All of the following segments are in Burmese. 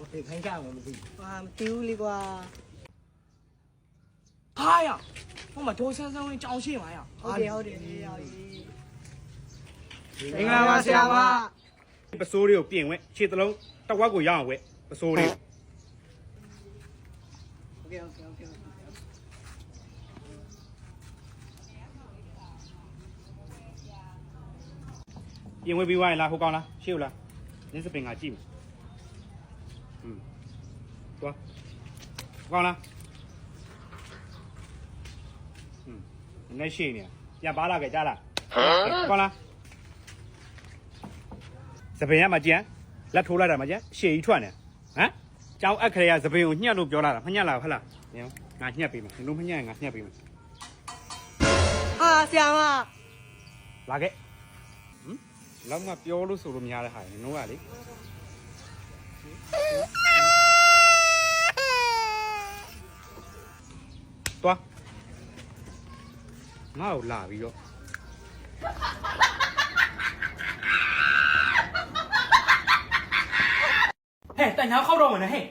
ဟုတ်တယ်ခိုင်းကြမှာမသိဟာမသိဘူးလေကွာဟာရဟိုမှာဒေါ်ဆန်းဆန်းဝင်ကြောင်ရှိမှာရဟုတ်တယ်ဟုတ်တယ်လေရပြီမင်္ဂလာပါဆရာမပစိုးတွေကိုပြင်ဝဲခြေတလုံးတဝက်ကိုရအောင်ဝဲပစိုးတွေโอเคโอเคโอเคပြင်ဝဲပြီးွားရင်လားဟုတ်ကောင်းလားရှေ့ဟုတ်လားနင်းစပင်ကကြည့်မယ် อืมသွားဟိုကောင်လားอืมနည်းရှေ့နေပြန်ပါလာခဲ့ကြားလားဟမ်ကောင်လားစပင်ရမှာကြံလက်ထိုးလိုက်တာမှာကြံရှေ့ကြီးထွက်နေဟမ်ကျောင်းအခရေကစပင်ကိုညှက်လို့ပြောလာတာမညှက်လာဘူးဟဟလားငါငါညှက်ပေးမယ်နင်တို့မညှက်ရင်ငါညှက်ပေးမယ် ဟာဆရာမ လာခဲ့ဟမ်လောက်မှပြောလို့ဆိုလို့များတဲ့ဟာနင်တို့ကလေ သွားငါ့ကိုလာပြီးတော့ဟဲ့တညာခောက်တော့မနဲ့ဟဲ့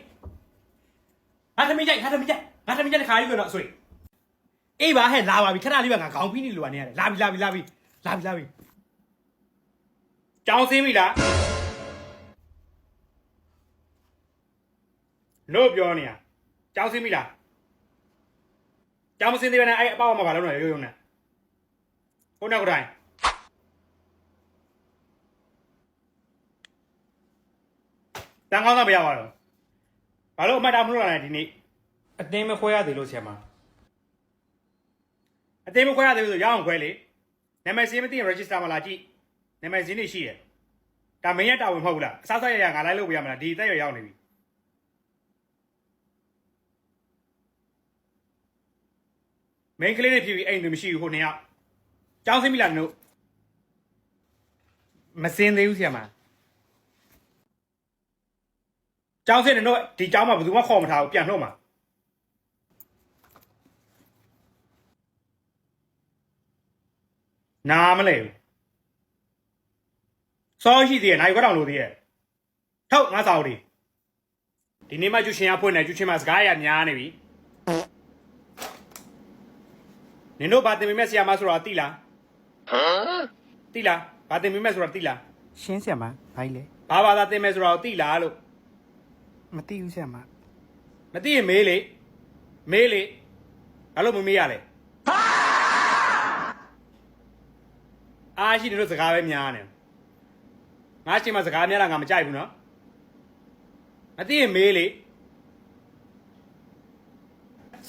ငါသမီးကြိုက်ငါသမီးကြိုက်ငါသမီးကြိုက်တစ်ခါလေးပြောတော့အဆွေအေးပါဟဲ့လာပါပြီခဏလေးပဲငါခေါင်းပြီးနေလို့ကနေရတယ်လာပြီလာပြီလာပြီလာပြီလာပြီကြောင်းစင်းပြီလား လို့ပြောနေရကြောင်းစင်းပြီလားကြောင်းမစင်းသေးဘဲနဲ့အဲ့အပေါ့မှာဘာလုပ်နေလဲရိုးရိုးနဲ့ကိုနောက်ကိုတိုင်းတန်ကောင်းသားမရပါတော့ဘာလို့အမှတ်တမလို့လာလဲဒီနေ့အတင်းမခွဲရသေးလို့ဆရာမအသေးမခွဲရသေးဘူးဆိုရအောင်ခွဲလေနာမည်စင်းမသိရင် register မှာလာကြည့်နာမည်စင်းနေရှိတယ်ဒါမင်းရဲ့တာဝန်မဟုတ်ဘူးလားအစားစားရရငါလိုက်လို့ပြရမလားဒီအသက်ရရောက်နေပြီ မင်းကလေးတွေဖြစ်ပြီးအိမ်တွေမရှိဘူးဟိုနှစ်ယောက်ကျောင်းစင်းပြီလားနင်တို့မစင်းသေးဘူးဆရာမကျောင်းစင်းနေတော့ဒီကျောင်းမှာဘယ်သူမှခေါ်မထားဘူးပြန်နှုတ်မှာနားမလဲဘူးစောရှိသေးရဲ့နိုင်ခွက်တောင်လို့သေးရဲ့ထုတ်ငါစာအုပ်ဒီဒီနေ့မှကျူရှင်ရဖွင့်နေကျူရှင်မစကားရများနေပြီ နင်တို့ဘာတင်မိမဲ့ဆရာမဆိုတော့တိလားဟမ်တိလားဘာတင်မိမဲ့ဆိုတော့တိလားရှင်းဆရာမဘာကြီးလဲဘာဘာသာတင်မဲ့ဆိုတော့တိလားလို့မသိဘူးဆရာမမသိရင်မေးလေမေးလေဘာလို့မမေးရလဲအားရှိနေလို့စကားပဲများနေငါရှင်မစကားများတာငါမကြိုက်ဘူးနော်မသိရင်မေးလေ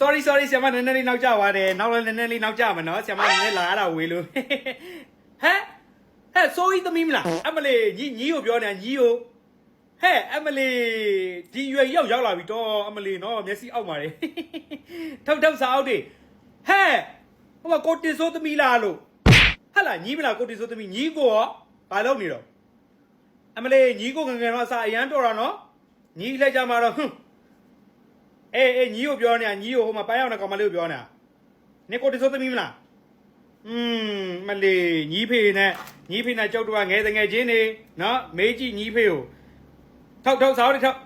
sorry sorry ဆရာမနည်းနည်းလေးနောက်ကျသွားတယ်နောက်လည်းနည်းနည်းလေးနောက်ကျမှာနော်ဆရာမနည်းနည်းလာရတာဝေးလို့ဟဲ့ဟဲ့ sorry သမီးမလားအမလေးညီညီကိုပြောနေတာညီကိုဟဲ့အမလေးဒီရွယ်ရောက်ရောက်လာပြီတော့အမလေးနော်မျက်စိအောက်ပါလေထုတ်ထုတ်စားအောက်တွေဟဲ့ဟိုကကိုတင်စိုးသမီးလားလို့ဟဲ့လားညီမလားကိုတင်စိုးသမီးညီကိုရောဘာလုပ်နေတော့အမလေးညီကိုငယ်ငယ်တော့အစာအရန်တော်တာနော်ညီလိုက်ကြမှာတော့ဟွန်း အေးအေးညီကိုပြောနေတာညီကိုဟိုမှာပန်းရောက်နေကောင်မလေးကိုပြောနေတာနေကိုတစိုးသမီးမလားอืมမလေးညီဖေနဲ့ညီဖေနဲ့ကြောက်တော့ငယ်တငယ်ချင်းနေနော်မေးကြည့်ညီဖေကိုထောက်ထောက်စားရထောက်